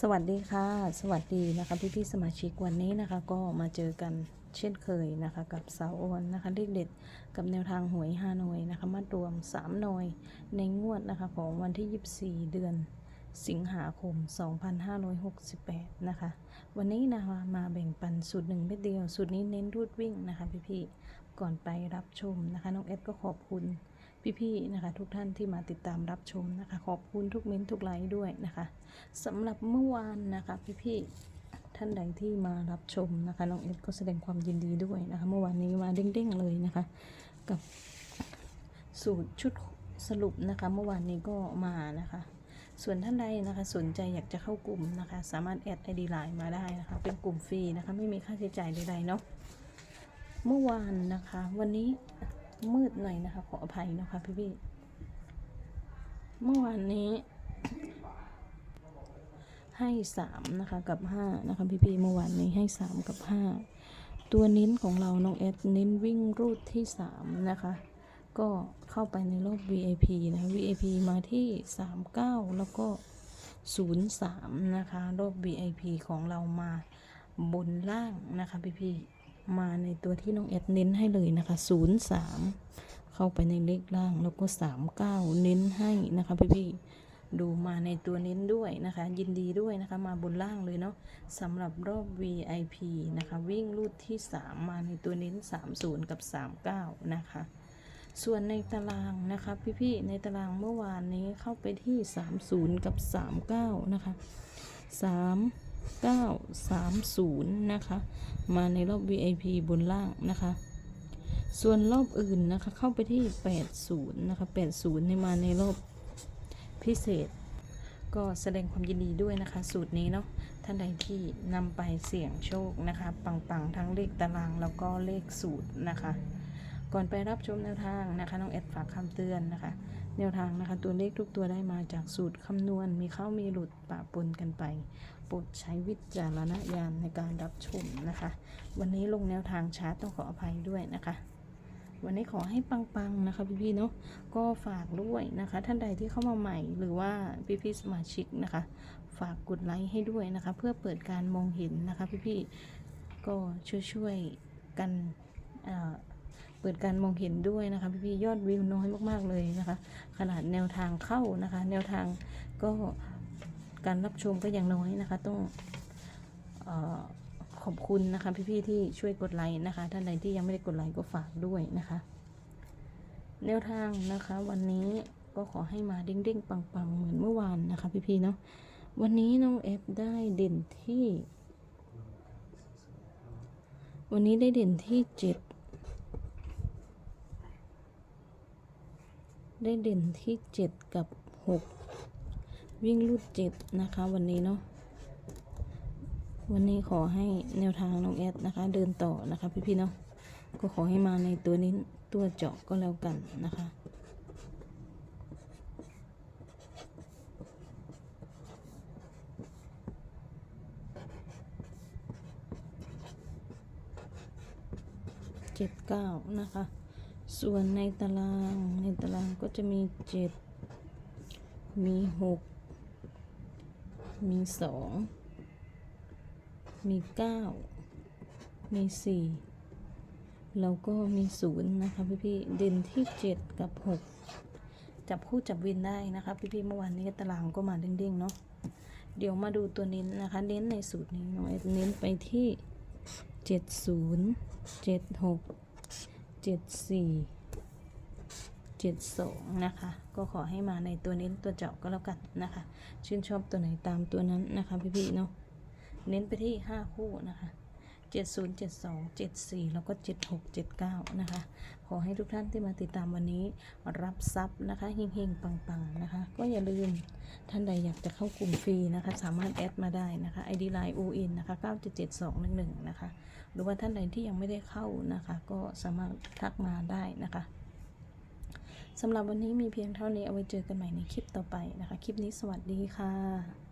สวัสดีค่ะ สวัสดีนะคะพี่พี่ๆสมาชิกวันนี้นะคะ ก็มาเจอกันเช่นเคยนะคะ กับสาวโอนนะคะเลขเด็ดกับแนวทางหวยฮานอยนะคะ มารวม3หน่วยในงวดนะคะของวันที่ 24 เดือนสิงหาคม 2568 นะคะ วันนี้นะคะมาแบ่งปันสูตรหนึ่งเม็ดเดียว สูตรนี้เน้นรูดวิ่งนะคะพี่พี่ๆก่อนไปรับชมนะคะน้องเอสก็ขอบคุณ พี่ๆนะคะ ทุกท่านที่มาติดตามรับชมนะคะ ขอบคุณทุกเม้นทุกไลค์ด้วยนะคะสำหรับเมื่อวานนะคะพี่ๆท่านใดที่มารับชมนะคะน้องเอ็ดก็แสดงความยินดีด้วยนะคะ เมื่อวานนี้มาเด้งๆเลยนะคะ กับสูตรชุดสรุปนะคะ เมื่อวานนี้ก็มานะคะส่วนท่านใดนะคะสนใจอยากจะเข้ากลุ่มนะคะ สามารถแอดไอดีไลน์มาได้นะคะ เป็นกลุ่มฟรีนะคะ ไม่มีค่าใช้จ่ายใดๆเนาะเมื่อวานนะคะ วันนี้ มืดหน่อยนะคะ ขออภัยนะคะพี่ๆเมื่อวานนี้ ให้สามนะคะกับห้านะคะพี่พี่เมื่อวานนี้ให้สามกับห้าตัวเน้นของเราน้องเอสเน้นวิ่งรูดที่สามนะคะ ก็เข้าไปในรอบ VIP นะ VIP มาที่39แล้วก็03นะคะรอบ VIP ของเรามาบนล่างนะคะพี่พี่ มาในตัวที่น้องเอสเน้นให้เลยนะคะ 03 เข้าไปในเลขล่างแล้วก็ 39 เน้นให้นะคะพี่พี่ๆดูมาในตัวเน้นด้วยนะคะ ยินดีด้วยนะคะ มาบนล่างเลยเนาะสำหรับรอบ VIP นะคะ วิ่งรูดที่ 3 มาในตัวเน้น 30 กับ 39 นะคะ ส่วนในตารางนะคะพี่ๆในตารางเมื่อวานนี้เข้าไปที่ 30 กับ 39 นะคะ 3 30 นะคะ มาในรอบ VIP บนล่างนะคะ ส่วนรอบอื่นนะคะ เข้าไปที่ 80 นะคะ 80 ในมาในรอบพิเศษ ก็แสดงความยินดีด้วยนะคะ สูตรนี้เนาะ ท่านใดที่นำไปเสี่ยงโชคนะคะ ปังๆ ทั้งเลขตารางแล้วก็เลขสูตรนะคะ ก่อนไปรับชมแนวทางนะคะ น้องเอ็ดฝากคำเตือนนะคะ แนวทางนะคะ ตัวเลขทุกตัวได้มาจากสูตรคำนวณมีเข้ามีหลุดปะปนกันไปโปรดใช้วิจารณญาณในการรับชมนะคะ วันนี้ลงแนวทางชาร์ตต้องขออภัยด้วยนะคะวันนี้ขอให้ปังๆนะคะพี่ๆเนาะก็ฝากด้วยนะคะ ท่านใดที่เข้ามาใหม่หรือว่าพี่ๆสมาชิกนะคะ ฝากกดไลค์ให้ด้วยนะคะ เพื่อเปิดการมองเห็นนะคะพี่ๆก็ช่วยๆกัน เปิดการมองเห็นด้วยนะคะพี่ๆยอดวิวน้อยมากๆเลยนะคะ ขนาดแนวทางเข้านะคะ แนวทางก็การรับชมก็ยังน้อยนะคะ ต้องออขอบคุณนะคะ พี่ๆที่ช่วยกดไลค์นะคะ ท่านใดที่ยังไม่ได้กดไลค์ก็ฝากด้วยนะคะ แนวทางนะคะ วันนี้ก็ขอให้มาเด้งๆปังๆ เหมือนเมื่อวานนะคะ พี่ๆเนาะวันนี้น้องเอฟได้เด่นที่ วันนี้ได้เด่นที่เจ็ด ได้เด่นที่เจ็ดกับหกวิ่งลูดเจ็ดนะคะ วันนี้เนาะวันนี้ขอให้แนวทางน้องแอดนะคะ เดินต่อนะคะ พี่ๆเนาะก็ขอให้มาในตัวนี้ตัวเจาะก็แล้วกันนะคะเจ็ดเก้านะคะ ส่วนในตารางในตารางก็จะมีเจ็ดมีหกมีสองมีเก้ามีสี่แล้วก็มีศูนย์นะคะพี่พี่ๆเด่นที่เจ็ดกับหกจับคู่จับวินได้นะคะพี่พี่ๆเมื่อวานนี้ตารางก็มาเด้งๆเนาะเดี๋ยวมาดูตัวเน้นนะคะ เน้นในสูตรนี้น้องเอเน้นไปที่เจ็ดศูนย์เจ็ดหก เจ็ดสี่เจ็ดสองนะคะ ก็ขอให้มาในตัวเน้นตัวเจาะก็แล้วกันนะคะ ชื่นชอบตัวไหนตามตัวนั้นนะคะพี่ๆเนาะ เน้นไปที่ห้าคู่นะคะ เจ็ดศูนย์เจ็ดสองเจ็ดสี่แล้วก็เจ็ดหกเจ็ดเก้านะคะ ขอให้ทุกท่านที่มาติดตามวันนี้รับทรัพย์นะคะเฮงๆ ปังๆ นะคะ ก็อย่าลืมท่านใดอยากจะเข้ากลุ่มฟรีนะคะ สามารถแอดมาได้นะคะ ID Line o in นะคะ977211 นะคะ หรือว่าท่านใดที่ยังไม่ได้เข้านะคะ ก็สามารถทักมาได้นะคะสำหรับวันนี้มีเพียงเท่านี้เอาไว้เจอกันใหม่ในคลิปต่อไปนะคะ คลิปนี้สวัสดีค่ะ